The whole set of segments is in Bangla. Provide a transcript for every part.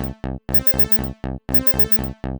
ウフフフ。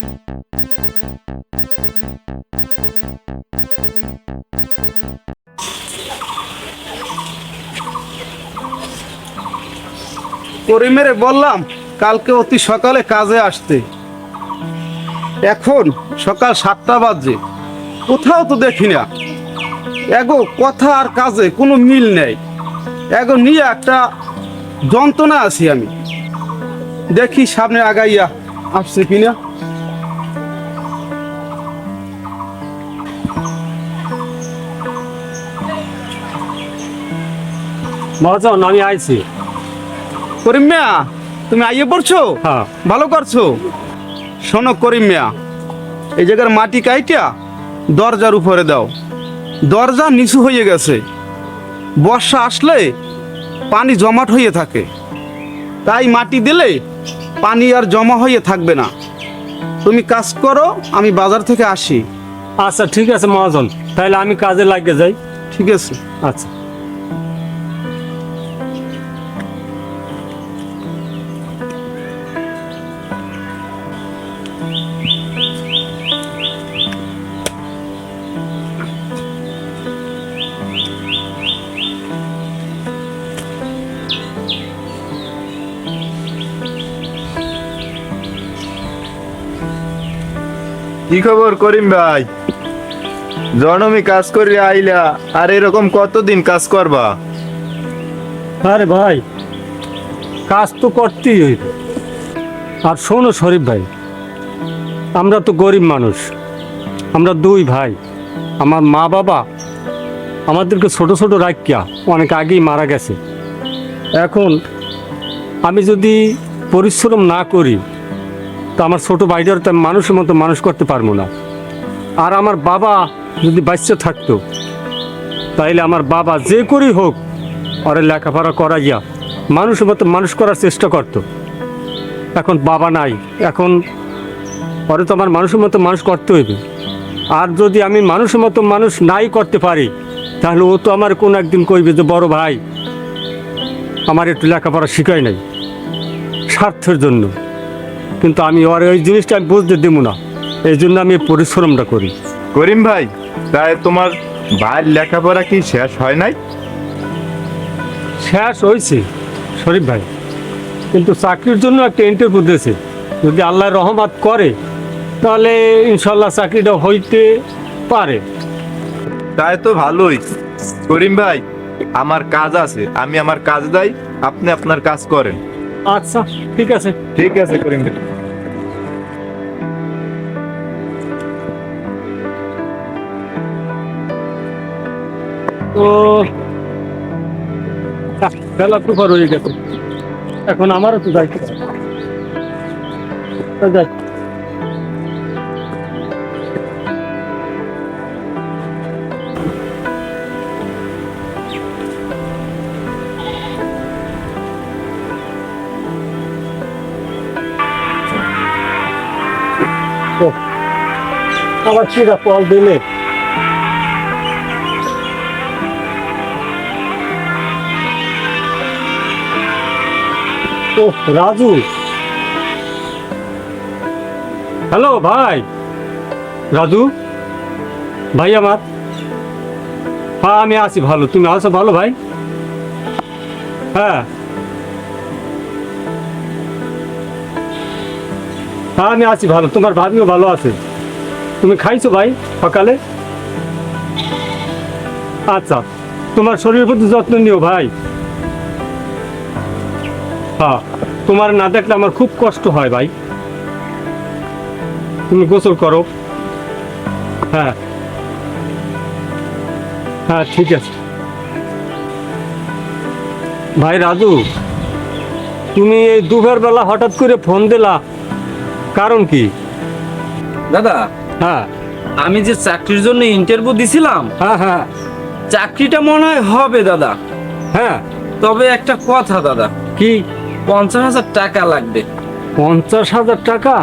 করিমেরে বললাম, কালকে অতি সকালে কাজে আসতে। এখন সকাল সাতটা বাজে। কোথাও তো দেখি না। এগো, কথা আর কাজে কোনো মিল নেই। এগো, নিয়ে একটা যন্ত্রণা আছি আমি। দেখি সামনে আগাইয়া আসছে কিনা। মহাজন আমি আইছি। করিম মিয়া তুমি আইয়ে পড়ছো? হ্যাঁ। ভালো করছ। শোনো করিম মিয়া এই জায়গার মাটি কাইটা দরজার উপরে দাও। দরজা নিচু হয়ে গেছে। বর্ষা আসলে পানি জমাট হয়ে থাকে। তাই মাটি দিলে পানি আর জমা হয়ে থাকবে না। তুমি কাজ করো আমি বাজার থেকে আসি। আচ্ছা ঠিক আছে মহাজন। তাহলে আমি কাজে লাগিয়ে যাই। ঠিক আছে। আচ্ছা। কি খবর করিম ভাই? জনমি কাজ করে আইলা, আর এরকম কতদিন কাজ করবা? আরে ভাই, কাজ তো করতেই হইবে। আর শোনো শরীফ ভাই আমরা তো গরিব মানুষ। আমরা দুই ভাই। আমার মা বাবা আমাদেরকে ছোট ছোট রাখিয়া অনেক আগেই মারা গেছে। এখন আমি যদি পরিশ্রম না করি, তো আমার ছোট ভাইটার তো মানুষের মতো মানুষ করতে পারব না। আর আমার বাবা যদি বাচ্চা থাকতো, তাইলে আমার বাবা যে করেই হোক, ওরে লেখাপড়া করাইয়া মানুষের মতো মানুষ করার চেষ্টা করত। এখন বাবা নাই। এখন ওরে তো আমার মানুষের মতো মানুষ করতে হইবে। আর যদি আমি মানুষের মতো মানুষ নাই করতে পারি তাহলে ও তো আমার কোন একদিন কইবে যে বড় ভাই আমার একটু লেখাপড়া শিখাই নাই স্বার্থের জন্য। কিন্তু আমি ওর ওই জিনিসটা আমি বুঝতে দেবো না। এই জন্য আমি পরিশ্রমটা করি। করিম ভাই তাই তোমার ভাইয়ের লেখাপড়া কি শেষ হয় নাই? শেষ হয়েছে শরীফ ভাই। কিন্তু চাকরির জন্য একটা ইন্টারভিউ দিয়েছে। যদি আল্লাহ রহমত করে তাহলে ইনশাল্লাহ চাকরিটা হইতে পারে। তাই তো ভালোই। করিম ভাই আমার কাজ আছে। আমি আমার কাজ দেই আপনি আপনার কাজ করেন। আচ্ছা ঠিক আছে। ঠিক আছে করিম ভাই। তো আহ, বেলা দুপুর হয়ে গেছে। এখন আমারও তো যাইতে হবে। যাই। আবার চিরা কল দিলে। ও রাজু। হ্যালো, ভাই। রাজু। ভাই আমার। হ্যাঁ আমি আছি ভালো। তুমি আছো ভালো, ভাই? হ্যাঁ। হ্যাঁ আমি আছি ভালো। তোমার ভাবিও ভালো আছে। তুমি খাইছো ভাই, সকালে? আচ্ছা তোমার শরীরের প্রতি যত্ন নিও ভাই। হ্যাঁ তোমার না দেখলে আমার খুব কষ্ট হয় ভাই। তুমি গোসল করো। হ্যাঁ। হ্যাঁ ঠিক আছে। ভাই, রাজু, তুমি এই দুপুর বেলা হঠাৎ করে ফোন দিলা, কারণ কি? দাদা হ্যাঁ। আমি যে চাকরির জন্য ইন্টারভিউ দিছিলাম হ্যাঁ হ্যাঁ। চাকরিটা মনে হয় হবে দাদা। হ্যাঁ। তবে একটা কথা দাদা। কি? পঞ্চাশ হাজার টাকা লাগবে। পঞ্চাশ হাজার টাকা?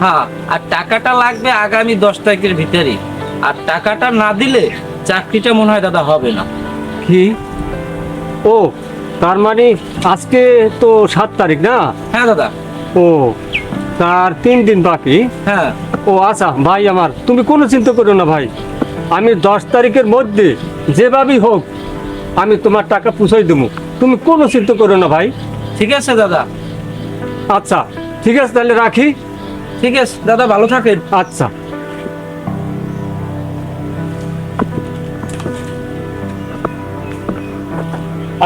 হ্যাঁ আর টাকাটা লাগবে আগামী দশ তারিখের ভিতরে আর টাকাটা না দিলে চাকরিটা মনে হয় দাদা হবে না। কি? ও তার মানে আজকে তো সাত তারিখ না? হ্যাঁ দাদা। ও তার তিন দিন বাকি। হ্যাঁ। ও আচ্ছা ভাই আমার তুমি কোনো চিন্তা করো না ভাই। আমি দশ তারিখের মধ্যে যেভাবেই হোক আমি তোমার টাকা পুষাই দেবো। তুমি কোনো চিন্তা করো না ভাই। ঠিক আছে দাদা। আচ্ছা ঠিক আছে তাহলে রাখি। ঠিক আছে দাদা ভালো থাকেন। আচ্ছা।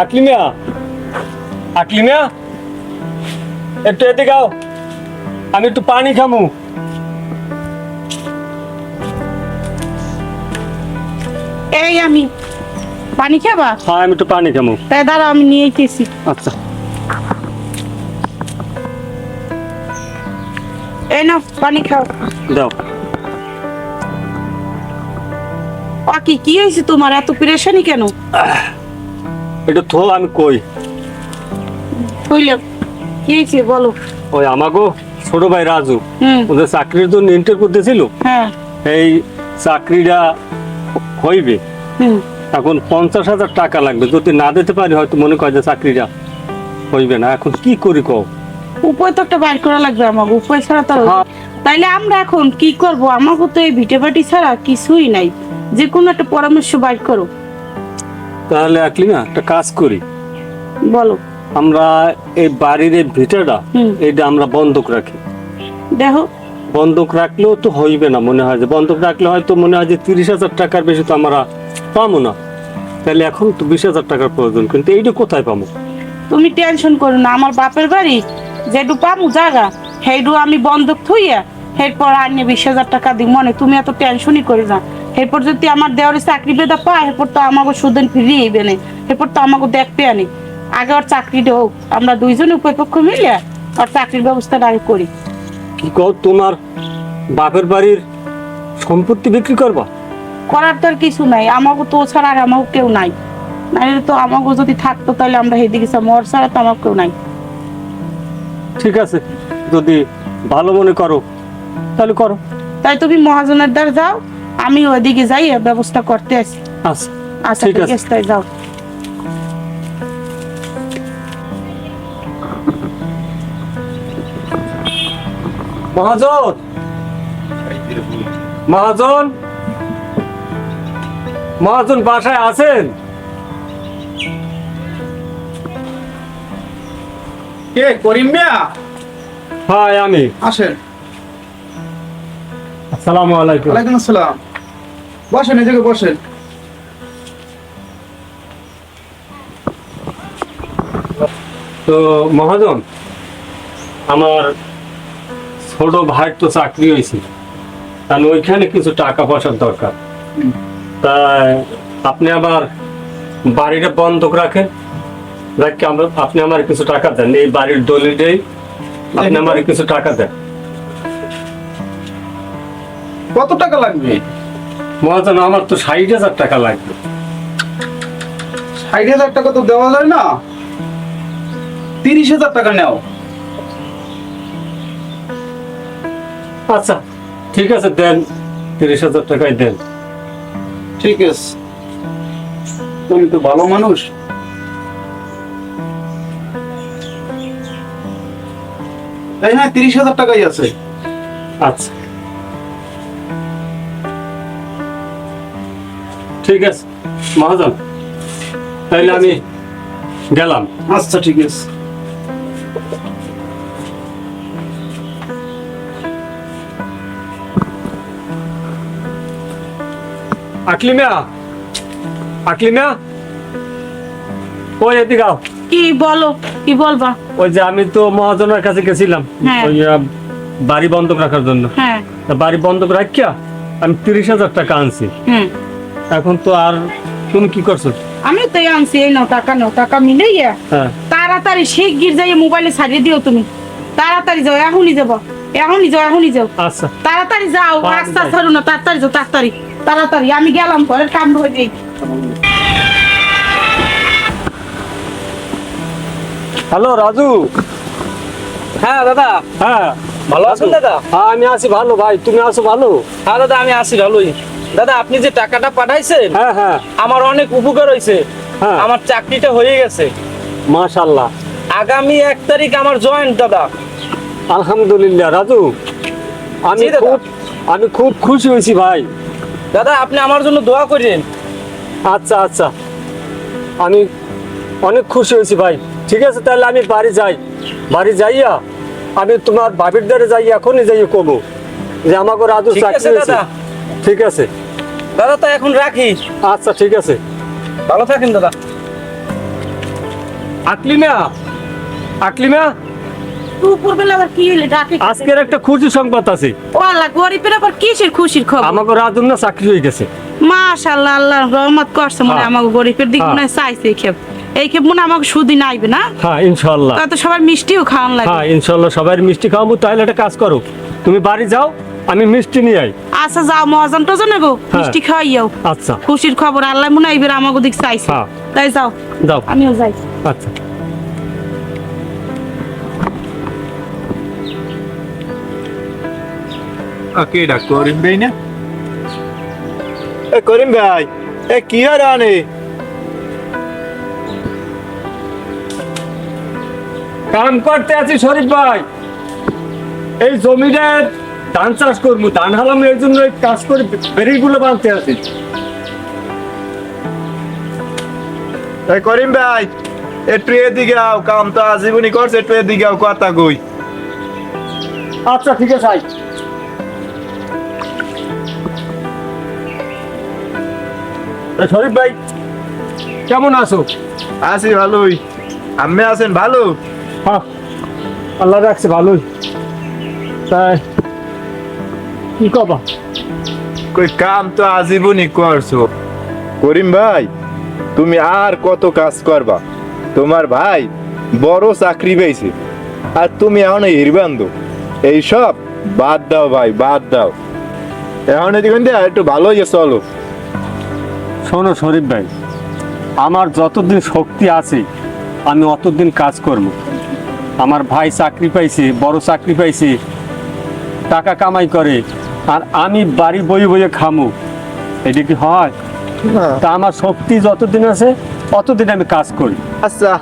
আকলিমিয়া আকলিমিয়া একটু এদিকে আও। আমি একটু পানি খামু। এই আমি পানি খাবা? হ্যাঁ আমি একটু পানি খামু। তাই দাঁড়া আমি নিয়ে এসেছি আচ্ছা। এই নাও পানি খাও। দাও। কি হয়েছে তোমার? এত পেরেশানি কেন? একটু থো আমি কই। হইল কি হয়েছে বলো। ওই আমাগো? ছোট ভাই রাজু ওদের চাকরির জন্য ইন্টারভিউ দিয়েছিল হ্যাঁ। এই চাকরিটা হইবে। এখন পঞ্চাশ হাজার টাকা লাগবে। যদি না দিতে পারি হয়তো মনে করে যে চাকরিটা হইবে না। এখন কি করি কও? উপায় তো একটা বাইর করা লাগবে আমাকে। উপায় ছাড়া তো হ্যাঁ। তাইলে আমরা এখন কি করব? আমাকে তো এই ভিটে বাটি ছাড়া কিছুই নাই। যে কোনো একটা পরামর্শ বাইর করো। তাহলে একলি না একটা কাজ করি। বলো। আমরা এই বাড়ির এই ভিটাটা এটা আমরা বন্ধক রাখি। দেখো। বন্ধক রাখলেও তো হইবে না মনে হয় যে বন্ধক রাখলে হয়তো মনে হয় যে তিরিশ হাজার টাকার বেশি তো আমরা পাবো না। তাহলে এখন তো বিশ হাজার টাকার প্রয়োজন কিন্তু এইটা কোথায় পাবো তুমি টেনশন করো না আমার বাপের বাড়ি যেটু পামু জায়গা সেইটু আমি বন্ধক থইয়া এরপর আইনে বিশ হাজার টাকা দিই মনে তুমি এত টেনশনই করে না। এরপর যদি আমার দেওয়ারে চাকরি বেদা পায় এরপর তো আমাকে সুদিন ফিরিয়ে আইবে না। এরপর তো আমাকে দেখতে আনি। আগে ওর চাকরিটা হোক আমরা দুইজনে উপপক্ষ মিলে আর চাকরির ব্যবস্থাটা আগে করি। কি কও তোমার বাপের বাড়ির সম্পত্তি বিক্রি করবা? করার তো আর কিছু নাই আমাকে তো ছাড়া আর আমাকে কেউ নাই। নাহলে তো আমাকে যদি থাকতো তাহলে আমরা সেদিকে মর ছাড়া তো আমার কেউ নাই। ঠিক আছে যদি ভালো মনে করো তাহলে করো। তাই তুমি মহাজনের দ্বার যাও আমি ওইদিকে যাই ব্যবস্থা করতে আসি। আচ্ছা। আচ্ছা ঠিক আছে। যাও। মহাজন? মহাজন? মহাজন বাসায় আছেন? কে করিম মিয়া? হ্যাঁ আমি। আসেন। আসসালামু আলাইকুম। ওয়ালাইকুম আসসালাম। বসেন জায়গায় বসেন। তো মহাজন আমার ছোট ভাইয়ের তো চাকরি হয়েছে। কারণ ওইখানে কিছু টাকা পয়সার দরকার। তাই আপনি আবার বাড়িটা বন্ধক রাখেন। আমরা আপনি আমার কিছু টাকা দেন। এই বাড়ির দলিলেই আপনি আমার কিছু টাকা দেন। কত টাকা লাগবে? মহাজন আমার তো ষাট হাজার টাকা লাগবে। ষাট হাজার টাকা তো দেওয়া যায় না। তিরিশ হাজার টাকা নেও। আচ্ছা ঠিক আছে দেন। তিরিশ হাজার টাকাই দেন। ঠিক আছে। তুমি তো ভালো মানুষ। এই হ্যাঁ তিরিশ হাজার টাকাই আছে। আচ্ছা। ঠিক আছে মহাজন তাইলে আমি গেলাম। আচ্ছা ঠিক আছে। আকলিমিয়া আকলিমিয়া। ওই এদিকে আও। কি বলো কি বলবা? ওই যে আমি তো মহাজনের কাছে গেছিলাম হ্যাঁ। ওই বাড়ি বন্ধক রাখার জন্য। হ্যাঁ। বাড়ি বন্ধক রাখিয়া আমি তিরিশ হাজার টাকা আনছি। এখন তো আর তুমি কি করছ? আমি তো এই আনছি এই নাও টাকা নাও টাকা মিলাইয়া হ্যাঁ। তার তাড়াতাড়ি শিগগির যাই মোবাইলে ছাড়িয়ে দিও তুমি। তাড়াতাড়ি যাও এখনই যাব। এখনই যাও এখনই যাও। আচ্ছা। তাড়াতাড়ি যাও রাস্তা। ছাড়ো না তাড়াতাড়ি যাও তাড়াতাড়ি। তাড়াতাড়ি আমি গেলাম ঘরের কাম হয়ে যাই হ্যালো রাজু। হ্যাঁ দাদা। হ্যাঁ। ভালো আছেন দাদা? হ্যাঁ আমি আছি ভালো ভাই। তুমি আছো ভালো? হ্যাঁ দাদা আমি আছি ভালোই। দাদা আপনি যে টাকাটা পাঠাইছেন হ্যাঁ হ্যাঁ। আমার অনেক উপকার হয়েছে হ্যাঁ। আমার চাকরিটা হয়ে গেছে। মাশাল্লাহ আগামী এক তারিখ আমার জয়েন্ট দাদা। আলহামদুলিল্লাহ রাজু। আমি দাদা। খুব আমি খুব খুশি হয়েছি ভাই। দাদা আপনি আমার জন্য দোয়া করেন। আচ্ছা আচ্ছা। আমি অনেক খুশি হয়েছি ভাই। ঠিক আছে তাহলে আমি বাড়ি যাই। বাড়ি যাইয়া আমি তোমার ভাবির দ্বারে যাই এখনই যাই কমু যে আমাকে রাজু ঠিক চাকরি আছে হয়েছে। দাদা। ঠিক আছে। দাদা তো এখন রাখি। আচ্ছা ঠিক আছে। ভালো থাকেন দাদা। আকলিমা আকলিমা। আজকের একটা খুশি সংবাদ আছে। গরিবের কিসের খুশির খবর? আমাকে রাজুর না চাকরি হয়ে গেছে। মাশাআল্লাহ আল্লাহ রহমত করছে মনে হ্যাঁ। আমাকে গরিবের দিক হ্যাঁ। মনে চাইছে এই ক্ষেপ এই ক্ষেপ মনে আমাকে সুদিন আইবে না? হ্যাঁ সবার মিষ্টিও খাওয়ান লাগে। হ্যাঁ সবাই মিষ্টি খাওয়াবো। তাহলে একটা কাজ করো তুমি বাড়ি যাও আমি মিষ্টি নিয়ে আই। আচ্ছা যাও মহাজন টজন গো হ্যাঁ। মিষ্টি খাওয়াইয়াও। আচ্ছা। খুশির খবর আল্লাহ মনে এবার আমাকে দিক চাইছে। হ্যাঁ। তাই যাও। যাও। আমিও যাই। আচ্ছা। কে ডাক করিম ভাই না? এ করিম ভাই এ কি আর আনে কাম করতে আছি শরীফ ভাই। এই জমিটা ধান চাষ করব ধান হালাম এর জন্য এই কাজ করে বেরিগুলো বাঁধতে আছি। এ করিম ভাই একটু এদিকে আও কাম তো আজীবনই করছে একটু এদিকে আও কথা কই। আচ্ছা ঠিক আছে শরীফ ভাই কেমন আছো? আছি ভালোই। আমি আছেন ভালো? হ্যাঁ আল্লাহ রাখছে ভালোই। তাই কি কবা? কই কাম তো আজীবনই করছ। করিম ভাই তুমি আর কত কাজ করবা? তোমার ভাই বড় চাকরি পেয়েছে আর তুমি এখন হিরবান্ধ। এইসব বাদ দাও ভাই বাদ দাও। এখন এদিকে একটু ভালো হয়ে চলো। শোনো শরীফ ভাই আমার যতদিন শক্তি আছে আমি অতদিন কাজ করব। আমার ভাই চাকরি পাইছে বড় চাকরি পাইছে টাকা কামাই করে আর আমি বাড়ি বই বইয়ে খামু। এটা কি হয়? তা আমার শক্তি যতদিন আছে অতদিন আমি কাজ করি। আচ্ছা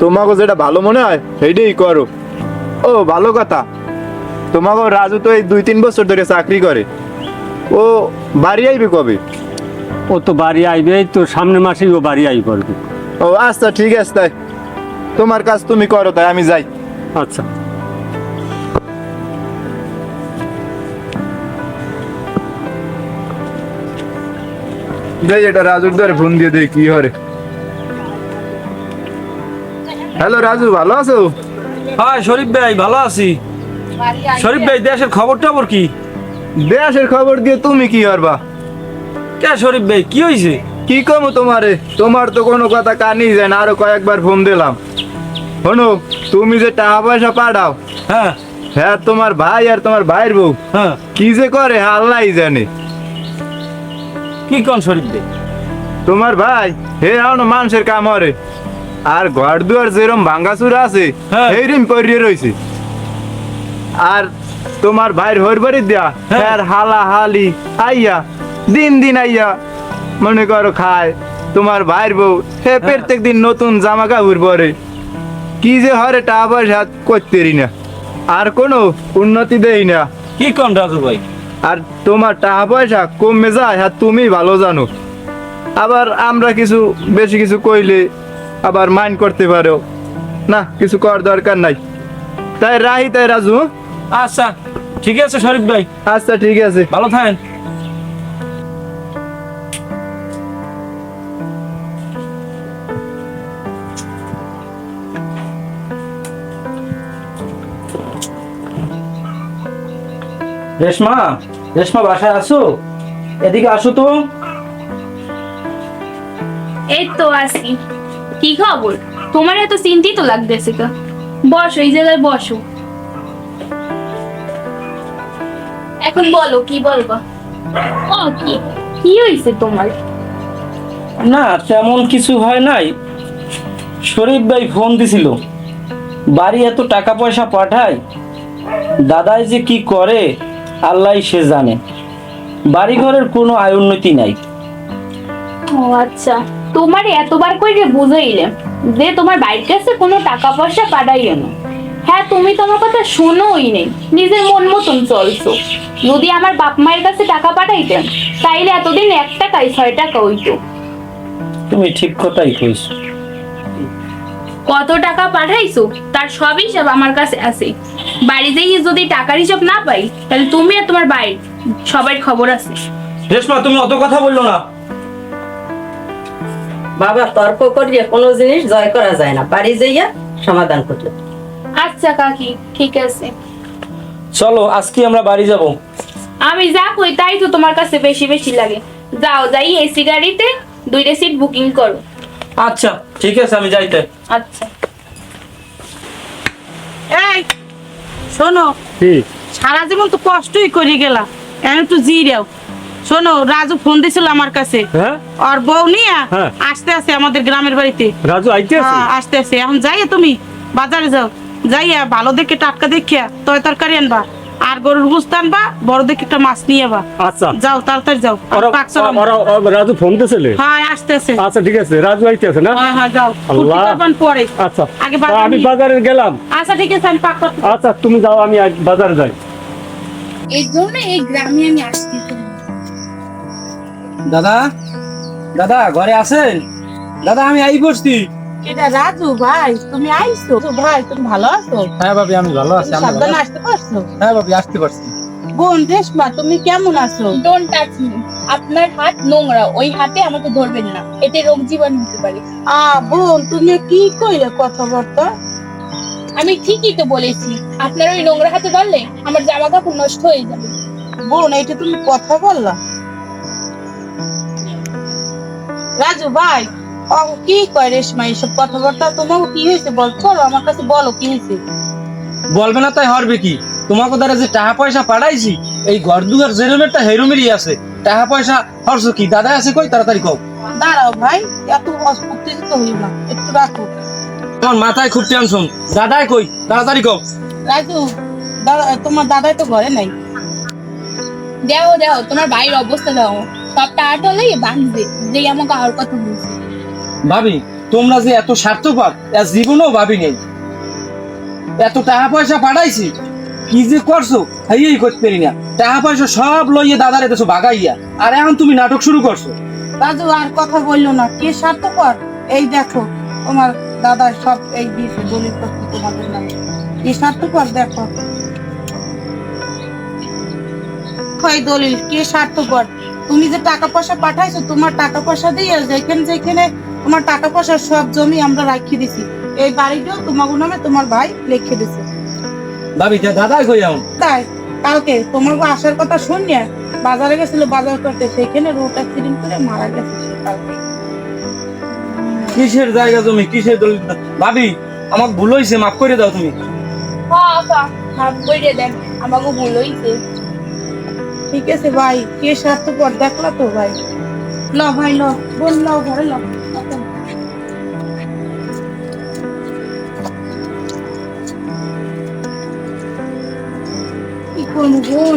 তোমাকে যেটা ভালো মনে হয় সেইটাই করো। ও ভালো কথা। তোমাকে রাজু তো এই দুই তিন বছর ধরে চাকরি করে। ও বাড়ি আইবে কবে? ও তো বাড়ি আইবে এই তো সামনের মাসেই ও বাড়ি আই করবে ও আচ্ছা ঠিক আছে তাই। তোমার কাজ তুমি করো তাই আমি যাই। আচ্ছা। যাই এটা রাজুর ধরে ফোন দিয়ে দেই কি হরে। হ্যালো রাজু ভালো আছো? হ্যাঁ শরীফ ভাই ভালো আছি। শরীফ ভাই দেশের খবর টবর কি? দেশের খবর দিয়ে তুমি কি করবা? কে শরীফ ভাই কি হয়েছে কি কমু তোমারে? তোমার তো কোনো কথা কানই যায় না আরও কয়েকবার ফোন দিলাম। শোনো তুমি যে টাকা পয়সা পাঠাও হ্যাঁ। হ্যাঁ তোমার ভাই আর তোমার ভাইয়ের বউ হ্যাঁ। কি যে করে আল্লাহ জানে। কি কোন শরীফ ভাই? তোমার ভাই হে এখন মানুষের কাম হরে আর ঘর দুয়ার যেরম ভাঙ্গাচুরা আছে হ্যাঁ। সেইরম পরিয়ে রয়েছে আর তোমার ভাইয়ের হর বাড়ি দেয়া। হ্যাঁ। হালা হালি আইয়া দিন দিন আইয়া মনে করো খায়। তোমার ভাইয়ের বউ হে প্রত্যেক দিন নতুন জামা কাপড় পরে। কি যে হরে টাকা পয়সা করতে না। আর কোনো উন্নতি দেই না। কি কোন রাজু ভাই? আর তোমার টাকা পয়সা কমে যায় আর তুমি ভালো জানো। আবার আমরা কিছু বেশি কিছু কইলে আবার মাইন্ড করতে পারো। না কিছু কর দরকার নাই। তাই রাহি তাই রাজু। হ্যাঁ? আচ্ছা ঠিক আছে শরীফ ভাই। আচ্ছা ঠিক আছে। ভালো থাকেন। রেশমা রেশমা বাসায় আসো এদিকে আসো তো। এই তো আসি কি খবর? তোমার এত চিন্তিত লাগতেছে কা বসো এই জায়গায় বসো। এখন বলো কি বলবা? ও কি? কি হয়েছে তোমার? না তেমন কিছু হয় নাই। শরীফ ভাই ফোন দিছিল। বাড়ি এত টাকা পয়সা পাঠায় দাদাই যে কি করে? আল্লাহ সে জানে। বাড়ি ঘরের কোনো আয় উন্নতি নাই। ও আচ্ছা তোমার এতবার করে বুঝাইলে যে তোমার বাড়ির কাছে কোনো টাকা পয়সা পাঠাইও না। হ্যাঁ তুমি তোমার কথা শোনোই নেই নিজের মন মতন চলছো। যদি আমার বাপ মায়ের কাছে টাকা পাঠাইতেন তাইলে এতদিন এক টাকায় ছয় টাকা হইতো। তুমি ঠিক কথাই কইছো। কত টাকা পাঠাইছো তার সব হিসাব আমার কাছে আছে। বাড়ি যেয়ে যদি টাকার হিসাব না পাই তাহলে তুমি আর তোমার বাড়ির সবার খবর আছে। রেশমা তুমি অত কথা বলল না। বাবা তর্ক করিয়ে কোনো জিনিস জয় করা যায় না। বাড়ি যাইয়া সমাধান করলে। আচ্ছা কাকি ঠিক আছে। চলো আজকে আমরা বাড়ি যাব। আমি যা কই তাই তো তোমার কাছে বেশি বেশি লাগে। যাও যাই এসি গাড়িতে দুইটা সিট বুকিং করো। আচ্ছা ঠিক আছে আমি যাইতে। আচ্ছা। শোনো সারা জীবন তো কষ্টই করে গেলা। এখন একটু জিরাও শোনো রাজু ফোন দিছিল আমার কাছে। হ্যাঁ? আর বউ নিয়া হ্যাঁ। আসতে আছে আমাদের গ্রামের বাড়িতে। রাজু আইতে আছে? হ্যাঁ, আসতে আছে। এখন যাইয়া তুমি বাজারে যাও। যাইয়া ভালো দেখে টাটকা দেখিয়া তয় তরকারি আনবা। আর গরুর গুস্ত আনবা বড় দেখে একটা মাছ নিয়ে বা আচ্ছা। যাও তাড়াতাড়ি যাও। রাজু ফোন দিয়েছিলে হ্যাঁ আসতে আছে আচ্ছা ঠিক আছে রাজু আইতে আছে না? হ্যাঁ হ্যাঁ যাও। আল্লাহ। পরে। আচ্ছা। আগে আমি বাজারে গেলাম। আচ্ছা ঠিক আছে আমি পাক করতে আচ্ছা তুমি যাও আমি আজ বাজারে যাই। এই জন্য এই গ্রামে আমি আসতেছি দাদা? দাদা ঘরে আছেন? দাদা আমি আই বসছি। এটা রাজু ভাই তুমি আইছো? ভাই তুমি ভালো আছো? হ্যাঁ ভাবি আমি ভালো আছি আমি সাবধানে আসতে পারছ? হ্যাঁ ভাবি আসতে পারছি। বোন রেশমা তুমি কেমন আছো? ডোন্ট টাচ মি আপনার হাত নোংরা ওই হাতে আমাকে ধরবেন না। এতে রোগ জীবাণু হতে পারে। আ বোন তুমি কি কইলে কথাবার্তা? আমি ঠিকই তো বলেছি আপনার ওই নোংরা হাতে ধরলে আমার জামা কাপড় নষ্ট হয়ে যাবে। বোন এইটা তুমি কথা বললা। রাজু ভাই কি কয় রেশমা এইসব কথাবার্তা? তোমাকে কি হয়েছে বল? চলো আমার কাছে বলো কি হয়েছে? বলবে না তাই হরবে কি? তোমাকে দ্বারা যে টাকা পয়সা পাঠাইছি এই ঘর দুয়ার জেরুমেরটা হেরুমেরই আছে। টাকা পয়সা হরছো কি? দাদা আছে কই? তাড়াতাড়ি কও। দাঁড়াও ভাই এত উত্তেজিত হইও না একটু রাখো। তোমার মাথায় খুব টেনশন দাদাই কই? তাড়াতাড়ি কও। রাজু তোমার দাদাই তো ঘরে নাই। দেও দেও তোমার ভাইয়ের অবস্থা দাও সব টাকাটা হলে বাঁধবে যে আমাকে আর কথা বলছে। ভাবি, তোমরা যে এত স্বার্থপর, এর জীবনেও ভাবি নেই। এত টাকা পয়সা পাঠাইছি, কি যে করছ হাইয়েই করতে পারি না। টাকা পয়সা সব লইয়ে দাদারে দেছো বাগাইয়া। আর এখন তুমি নাটক শুরু করছ। রাজু আর কথা বলল না, কে স্বার্থপর? এই দেখো, তোমার দাদা সব এই দিয়েছে দলিল পত্র তোমাদের নামে স্বার্থপর দেখো? হয় দলিল, কে স্বার্থপর? তুমি যে টাকা পয়সা পাঠাইছো তোমার টাকা পয়সা দিয়ে যেখানে যেখানে তোমার টাকা পয়সা সব জমি আমরা রাখিয়ে দিছি। এই বাড়িটাও তোমার নামে তোমার ভাই লিখে দিছে। ভাবি তা দাদাই কই তাই কালকে তোমার আসার কথা শুনিয়া বাজারে গেছিল বাজার করতে সেখানে রোড অ্যাক্সিডেন্ট করে মারা গেছে সে কালকে। কিসের জায়গা জমি? কিসের দলিল? ভাবি আমাকে ভুল হয়েছে মাফ করে দাও তুমি। হ্যাঁ আপা মাফ করে দেন আমাকে ভুল হইছে। ঠিক আছে ভাই, কে স্বার্থপর দেখলা তো ভাই। ল ভাই, ল বোন ল, ঘরে ল। কি করব? বোন